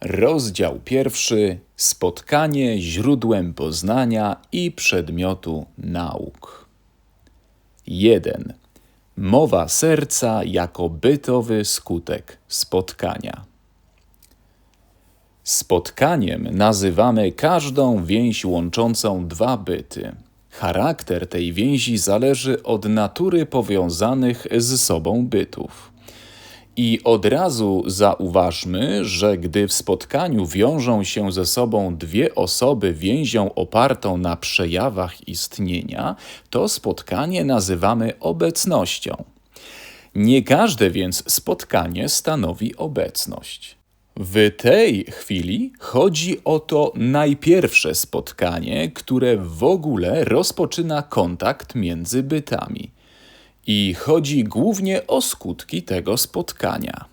Rozdział pierwszy: Spotkanie źródłem poznania i przedmiotu nauk. 1. Mowa serca jako bytowy skutek spotkania. Spotkaniem nazywamy każdą więź łączącą dwa byty. Charakter tej więzi zależy od natury powiązanych z sobą bytów. I od razu zauważmy, że gdy w spotkaniu wiążą się ze sobą dwie osoby więzią opartą na przejawach istnienia, to spotkanie nazywamy obecnością. Nie każde więc spotkanie stanowi obecność. W tej chwili chodzi o to najpierwsze spotkanie, które w ogóle rozpoczyna kontakt między bytami i chodzi głównie o skutki tego spotkania.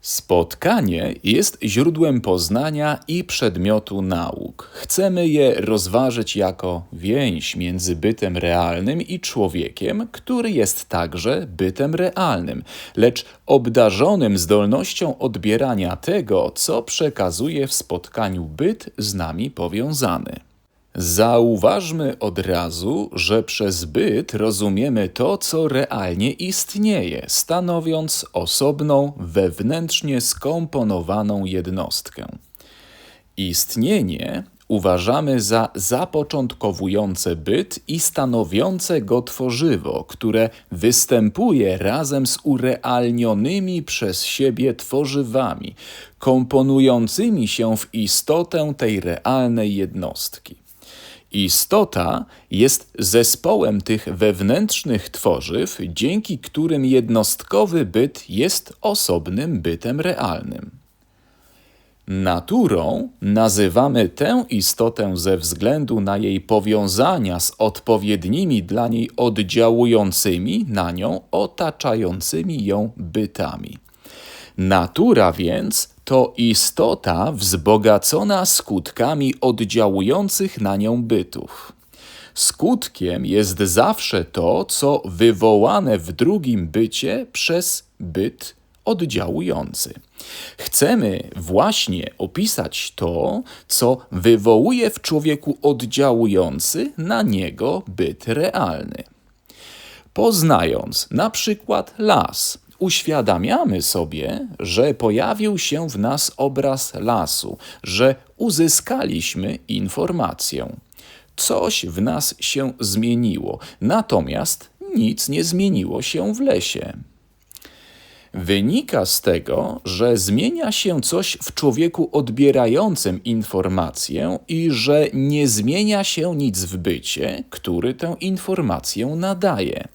Spotkanie jest źródłem poznania i przedmiotu nauk. Chcemy je rozważyć jako więź między bytem realnym i człowiekiem, który jest także bytem realnym, lecz obdarzonym zdolnością odbierania tego, co przekazuje w spotkaniu byt z nami powiązany. Zauważmy od razu, że przez byt rozumiemy to, co realnie istnieje, stanowiąc osobną, wewnętrznie skomponowaną jednostkę. Istnienie uważamy za zapoczątkowujące byt i stanowiące go tworzywo, które występuje razem z urealnionymi przez siebie tworzywami, komponującymi się w istotę tej realnej jednostki. Istota jest zespołem tych wewnętrznych tworzyw, dzięki którym jednostkowy byt jest osobnym bytem realnym. Naturą nazywamy tę istotę ze względu na jej powiązania z odpowiednimi dla niej oddziałującymi na nią otaczającymi ją bytami. Natura więc to istota wzbogacona skutkami oddziałujących na nią bytów. Skutkiem jest zawsze to, co wywołane w drugim bycie przez byt oddziałujący. Chcemy właśnie opisać to, co wywołuje w człowieku oddziałujący na niego byt realny. Poznając na przykład las, uświadamiamy sobie, że pojawił się w nas obraz lasu, że uzyskaliśmy informację. Coś w nas się zmieniło, natomiast nic nie zmieniło się w lesie. Wynika z tego, że zmienia się coś w człowieku odbierającym informację i że nie zmienia się nic w bycie, który tę informację nadaje.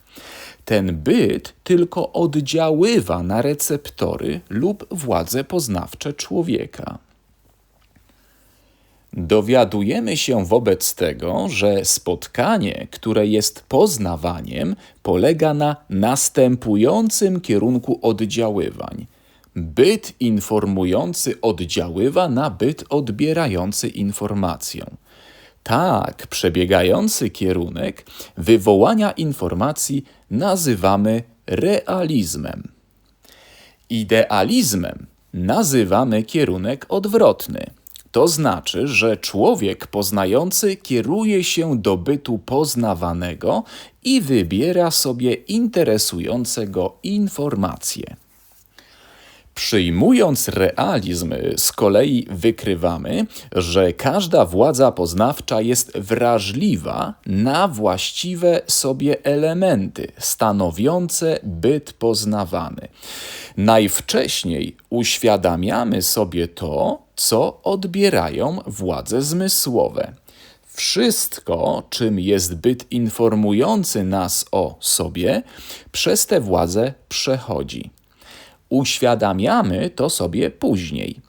Ten byt tylko oddziaływa na receptory lub władze poznawcze człowieka. Dowiadujemy się wobec tego, że spotkanie, które jest poznawaniem, polega na następującym kierunku oddziaływań. Byt informujący oddziaływa na byt odbierający informację. Tak przebiegający kierunek wywołania informacji nazywamy realizmem. Idealizmem nazywamy kierunek odwrotny. To znaczy, że człowiek poznający kieruje się do bytu poznawanego i wybiera sobie interesujące go informacje. Przyjmując realizm, z kolei wykrywamy, że każda władza poznawcza jest wrażliwa na właściwe sobie elementy stanowiące byt poznawany. Najwcześniej uświadamiamy sobie to, co odbierają władze zmysłowe. Wszystko, czym jest byt informujący nas o sobie, przez tę władzę przechodzi uświadamiamy to sobie później.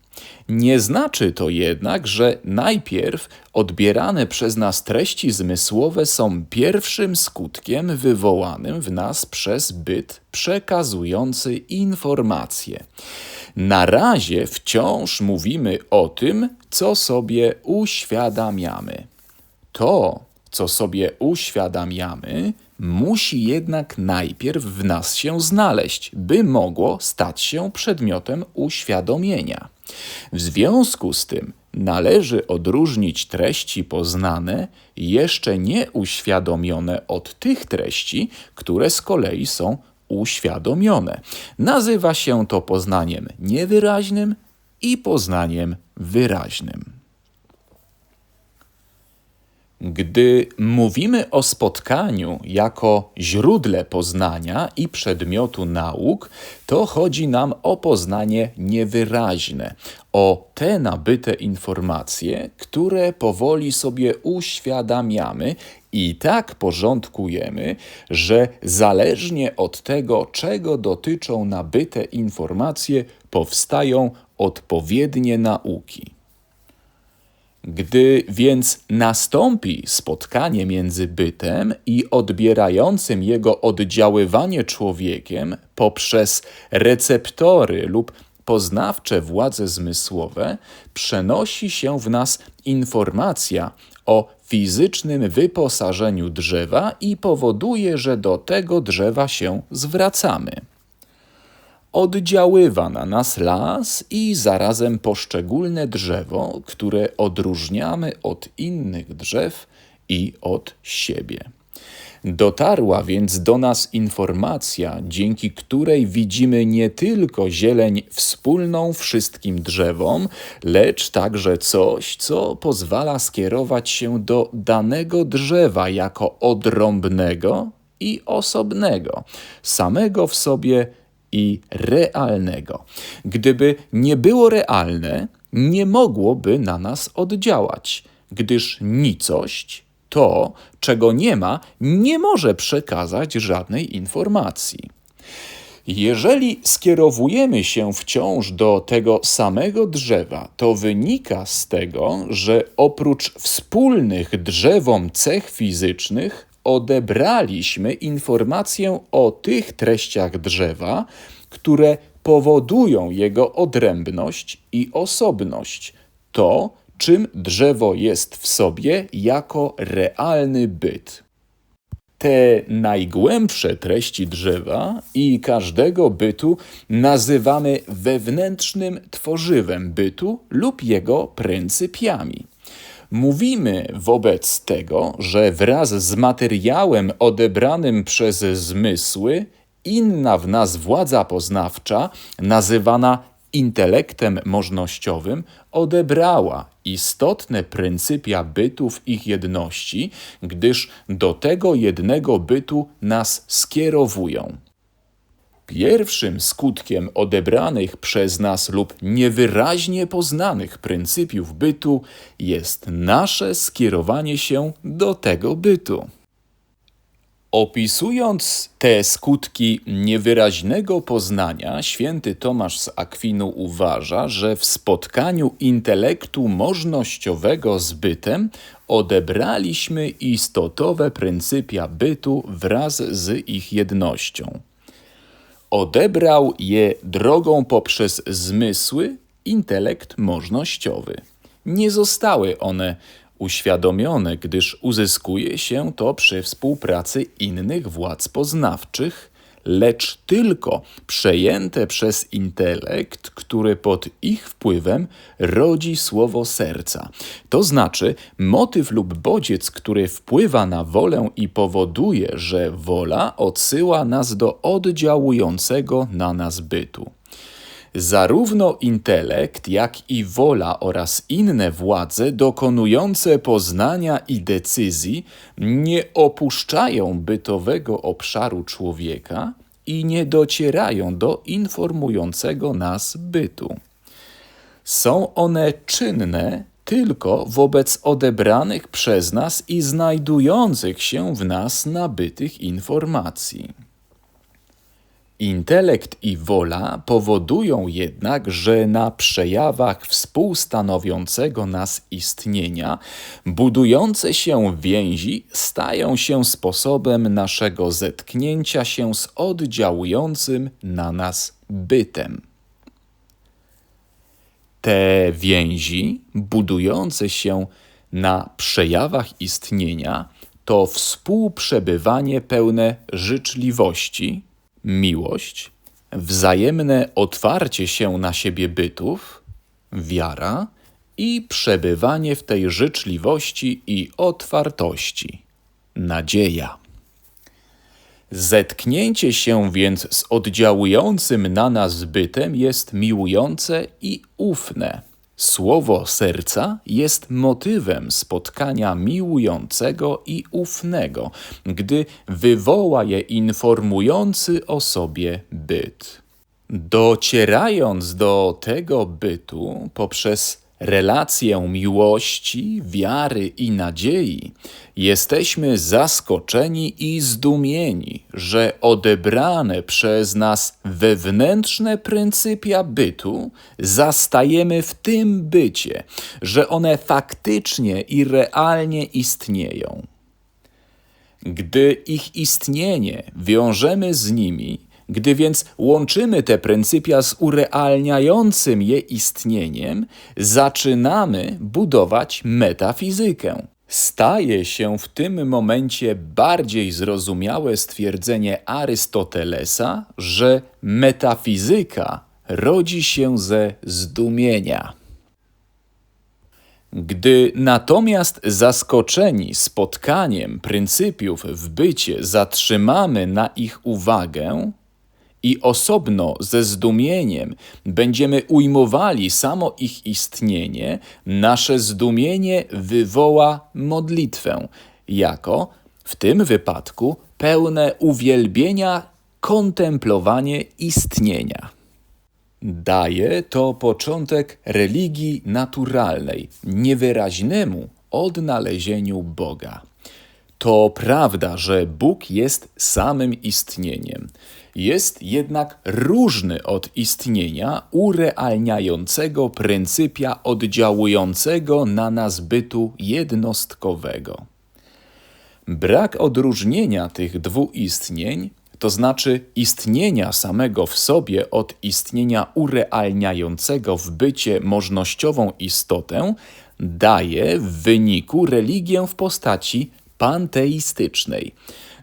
Nie znaczy to jednak, że najpierw odbierane przez nas treści zmysłowe są pierwszym skutkiem wywołanym w nas przez byt przekazujący informacje. Na razie wciąż mówimy o tym, co sobie uświadamiamy. To, co sobie uświadamiamy, musi jednak najpierw w nas się znaleźć, by mogło stać się przedmiotem uświadomienia. W związku z tym należy odróżnić treści poznane, jeszcze nie uświadomione od tych treści, które z kolei są uświadomione. Nazywa się to poznaniem niewyraźnym i poznaniem wyraźnym. Gdy mówimy o spotkaniu jako źródle poznania i przedmiotu nauk, to chodzi nam o poznanie niewyraźne, o te nabyte informacje, które powoli sobie uświadamiamy i tak porządkujemy, że zależnie od tego, czego dotyczą nabyte informacje, powstają odpowiednie nauki. Gdy więc nastąpi spotkanie między bytem i odbierającym jego oddziaływanie człowiekiem poprzez receptory lub poznawcze władze zmysłowe, przenosi się w nas informacja o fizycznym wyposażeniu drzewa i powoduje, że do tego drzewa się zwracamy oddziaływa na nas las i zarazem poszczególne drzewo, które odróżniamy od innych drzew i od siebie. Dotarła więc do nas informacja, dzięki której widzimy nie tylko zieleń wspólną wszystkim drzewom, lecz także coś, co pozwala skierować się do danego drzewa jako odrąbnego i osobnego, samego w sobie i realnego. Gdyby nie było realne, nie mogłoby na nas oddziałać, gdyż nicość, to, czego nie ma, nie może przekazać żadnej informacji. Jeżeli skierowujemy się wciąż do tego samego drzewa, to wynika z tego, że oprócz wspólnych drzewom cech fizycznych, odebraliśmy informację o tych treściach drzewa, które powodują jego odrębność i osobność, to czym drzewo jest w sobie jako realny byt. Te najgłębsze treści drzewa i każdego bytu nazywamy wewnętrznym tworzywem bytu lub jego pryncypiami. Mówimy wobec tego, że wraz z materiałem odebranym przez zmysły, inna w nas władza poznawcza, nazywana intelektem możnościowym, odebrała istotne pryncypia bytów ich jedności, gdyż do tego jednego bytu nas skierowują. Pierwszym skutkiem odebranych przez nas lub niewyraźnie poznanych pryncypiów bytu jest nasze skierowanie się do tego bytu. Opisując te skutki niewyraźnego poznania, święty Tomasz z Akwinu uważa, że w spotkaniu intelektu możnościowego z bytem odebraliśmy istotowe pryncypia bytu wraz z ich jednością odebrał je drogą poprzez zmysły, intelekt możnościowy. Nie zostały one uświadomione, gdyż uzyskuje się to przy współpracy innych władz poznawczych, lecz tylko przejęte przez intelekt, który pod ich wpływem rodzi słowo serca. To znaczy motyw lub bodziec, który wpływa na wolę i powoduje, że wola odsyła nas do oddziałującego na nas bytu. Zarówno intelekt, jak i wola oraz inne władze dokonujące poznania i decyzji nie opuszczają bytowego obszaru człowieka i nie docierają do informującego nas bytu. Są one czynne tylko wobec odebranych przez nas i znajdujących się w nas nabytych informacji. Intelekt i wola powodują jednak, że na przejawach współstanowiącego nas istnienia budujące się więzi stają się sposobem naszego zetknięcia się z oddziałującym na nas bytem. Te więzi budujące się na przejawach istnienia to współprzebywanie pełne życzliwości, miłość, wzajemne otwarcie się na siebie bytów, wiara i przebywanie w tej życzliwości i otwartości nadzieja. Zetknięcie się więc z oddziałującym na nas bytem jest miłujące i ufne. Słowo serca jest motywem spotkania miłującego i ufnego, gdy wywoła je informujący o sobie byt. Docierając do tego bytu poprzez relację miłości, wiary i nadziei, jesteśmy zaskoczeni i zdumieni, że odebrane przez nas wewnętrzne pryncypia bytu zastajemy w tym bycie, że one faktycznie i realnie istnieją. Gdy ich istnienie wiążemy z nimi, gdy więc łączymy te pryncypia z urealniającym je istnieniem, zaczynamy budować metafizykę. Staje się w tym momencie bardziej zrozumiałe stwierdzenie Arystotelesa, że metafizyka rodzi się ze zdumienia. Gdy natomiast zaskoczeni spotkaniem pryncypiów w bycie zatrzymamy na ich uwagę, i osobno ze zdumieniem będziemy ujmowali samo ich istnienie, nasze zdumienie wywoła modlitwę, jako w tym wypadku pełne uwielbienia kontemplowanie istnienia. Daje to początek religii naturalnej, niewyraźnemu odnalezieniu Boga. To prawda, że Bóg jest samym istnieniem jest jednak różny od istnienia urealniającego pryncypia oddziałującego na nas bytu jednostkowego. Brak odróżnienia tych dwóch istnień, to znaczy istnienia samego w sobie od istnienia urealniającego w bycie możnościową istotę, daje w wyniku religię w postaci panteistycznej.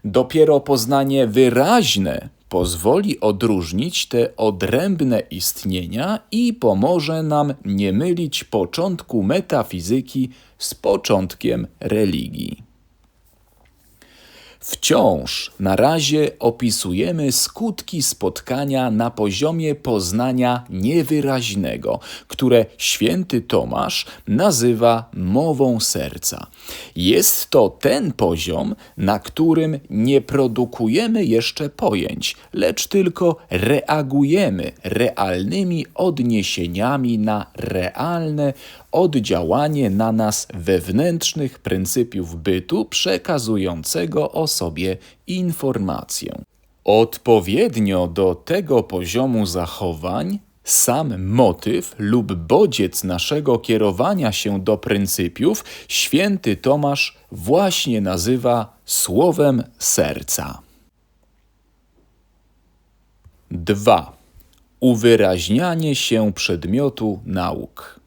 Dopiero poznanie wyraźne pozwoli odróżnić te odrębne istnienia i pomoże nam nie mylić początku metafizyki z początkiem religii. Wciąż na razie opisujemy skutki spotkania na poziomie poznania niewyraźnego, które święty Tomasz nazywa mową serca. Jest to ten poziom, na którym nie produkujemy jeszcze pojęć, lecz tylko reagujemy realnymi odniesieniami na realne oddziałanie na nas wewnętrznych pryncypiów bytu przekazującego o sobie informację. Odpowiednio do tego poziomu zachowań sam motyw lub bodziec naszego kierowania się do pryncypiów święty Tomasz właśnie nazywa słowem serca. 2. Uwyraźnianie się przedmiotu nauk.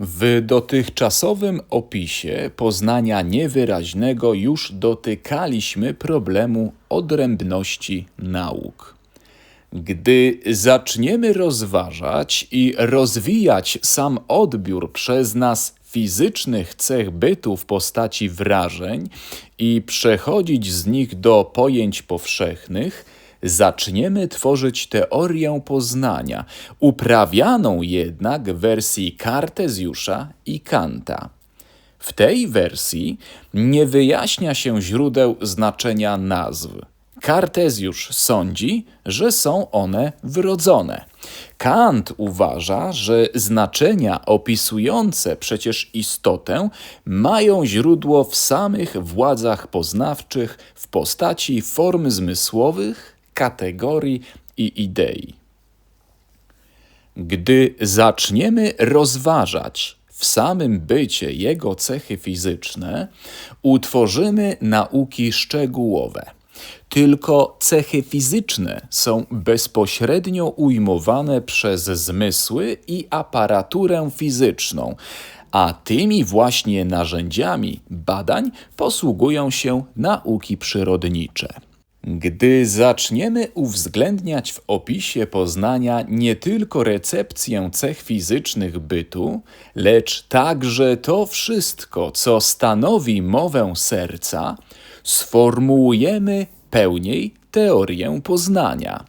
W dotychczasowym opisie poznania niewyraźnego już dotykaliśmy problemu odrębności nauk. Gdy zaczniemy rozważać i rozwijać sam odbiór przez nas fizycznych cech bytu w postaci wrażeń i przechodzić z nich do pojęć powszechnych, zaczniemy tworzyć teorię poznania, uprawianą jednak w wersji Kartezjusza i Kanta. W tej wersji nie wyjaśnia się źródeł znaczenia nazw. Kartezjusz sądzi, że są one wrodzone. Kant uważa, że znaczenia opisujące przecież istotę mają źródło w samych władzach poznawczych w postaci form zmysłowych kategorii i idei. Gdy zaczniemy rozważać w samym bycie jego cechy fizyczne, utworzymy nauki szczegółowe. Tylko cechy fizyczne są bezpośrednio ujmowane przez zmysły i aparaturę fizyczną, a tymi właśnie narzędziami badań posługują się nauki przyrodnicze. Gdy zaczniemy uwzględniać w opisie poznania nie tylko recepcję cech fizycznych bytu, lecz także to wszystko, co stanowi mowę serca, sformułujemy pełniej teorię poznania.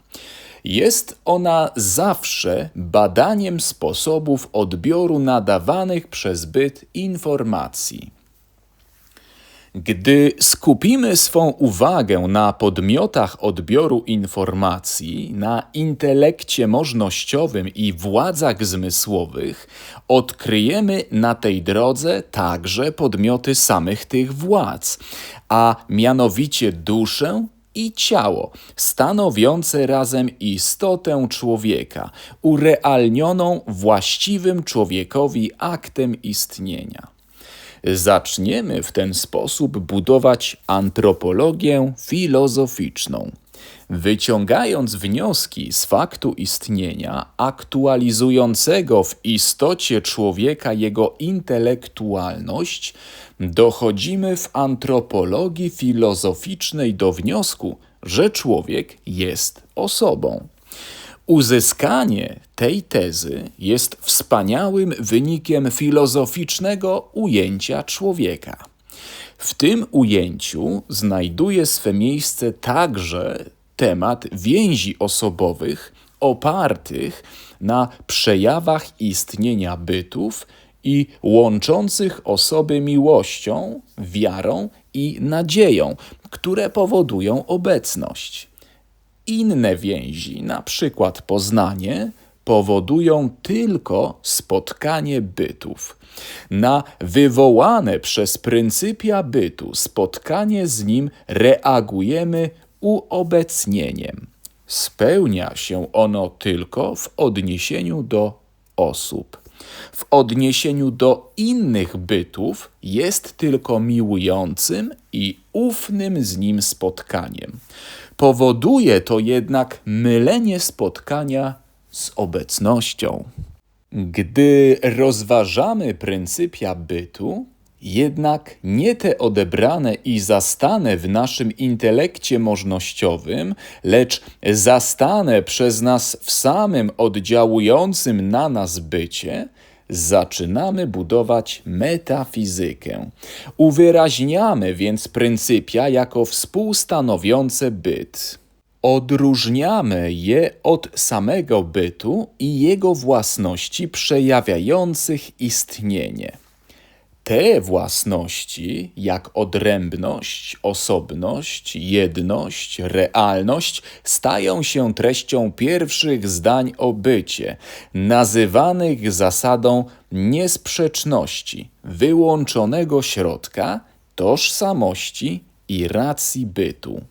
Jest ona zawsze badaniem sposobów odbioru nadawanych przez byt informacji. Gdy skupimy swą uwagę na podmiotach odbioru informacji, na intelekcie możnościowym i władzach zmysłowych, odkryjemy na tej drodze także podmioty samych tych władz, a mianowicie duszę i ciało, stanowiące razem istotę człowieka, urealnioną właściwym człowiekowi aktem istnienia. Zaczniemy w ten sposób budować antropologię filozoficzną. Wyciągając wnioski z faktu istnienia, aktualizującego w istocie człowieka jego intelektualność, dochodzimy w antropologii filozoficznej do wniosku, że człowiek jest osobą. Uzyskanie tej tezy jest wspaniałym wynikiem filozoficznego ujęcia człowieka. W tym ujęciu znajduje swe miejsce także temat więzi osobowych opartych na przejawach istnienia bytów i łączących osoby miłością, wiarą i nadzieją, które powodują obecność. Inne więzi, na przykład poznanie, powodują tylko spotkanie bytów. Na wywołane przez pryncypia bytu spotkanie z nim reagujemy uobecnieniem. Spełnia się ono tylko w odniesieniu do osób. W odniesieniu do innych bytów jest tylko miłującym i ufnym z nim spotkaniem. Powoduje to jednak mylenie spotkania z obecnością. Gdy rozważamy pryncypia bytu, jednak nie te odebrane i zastane w naszym intelekcie możnościowym, lecz zastane przez nas w samym oddziałującym na nas bycie, zaczynamy budować metafizykę. Uwyraźniamy więc pryncypia jako współstanowiące byt. Odróżniamy je od samego bytu i jego własności przejawiających istnienie. Te własności, jak odrębność, osobność, jedność, realność, stają się treścią pierwszych zdań o bycie, nazywanych zasadą niesprzeczności, wyłączonego środka, tożsamości i racji bytu.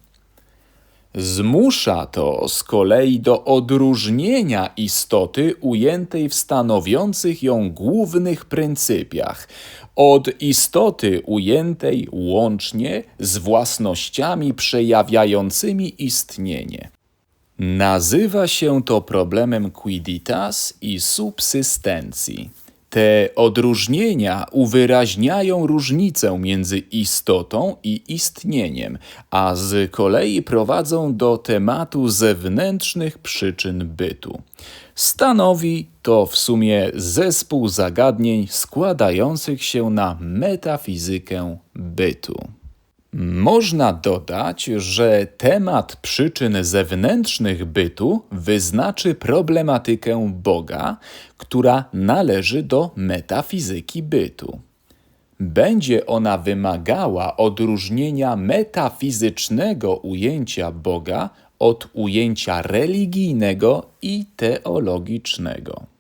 Zmusza to z kolei do odróżnienia istoty ujętej w stanowiących ją głównych pryncypiach od istoty ujętej łącznie z własnościami przejawiającymi istnienie. Nazywa się to problemem quiditas i subsystencji. Te odróżnienia uwyraźniają różnicę między istotą i istnieniem, a z kolei prowadzą do tematu zewnętrznych przyczyn bytu. Stanowi to w sumie zespół zagadnień składających się na metafizykę bytu. Można dodać, że temat przyczyn zewnętrznych bytu wyznaczy problematykę Boga, która należy do metafizyki bytu. Będzie ona wymagała odróżnienia metafizycznego ujęcia Boga od ujęcia religijnego i teologicznego.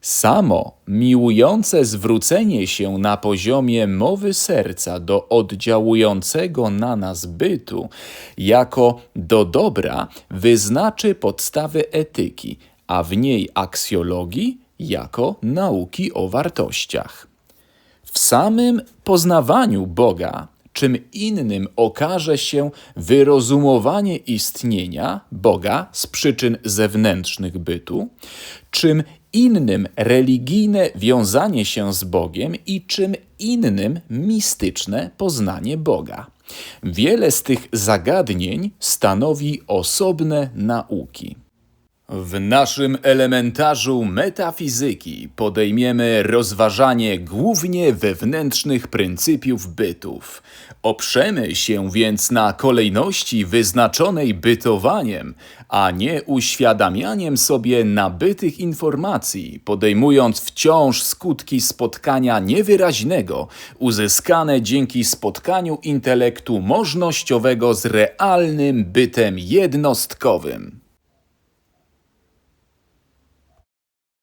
Samo miłujące zwrócenie się na poziomie mowy serca do oddziałującego na nas bytu jako do dobra wyznaczy podstawy etyki, a w niej aksjologii jako nauki o wartościach. W samym poznawaniu Boga czym innym okaże się wyrozumowanie istnienia Boga z przyczyn zewnętrznych bytu, czym innym religijne wiązanie się z Bogiem i czym innym mistyczne poznanie Boga. Wiele z tych zagadnień stanowi osobne nauki. W naszym elementarzu metafizyki podejmiemy rozważanie głównie wewnętrznych pryncypiów bytów. Oprzemy się więc na kolejności wyznaczonej bytowaniem, a nie uświadamianiem sobie nabytych informacji, podejmując wciąż skutki spotkania niewyraźnego, uzyskane dzięki spotkaniu intelektu możnościowego z realnym bytem jednostkowym.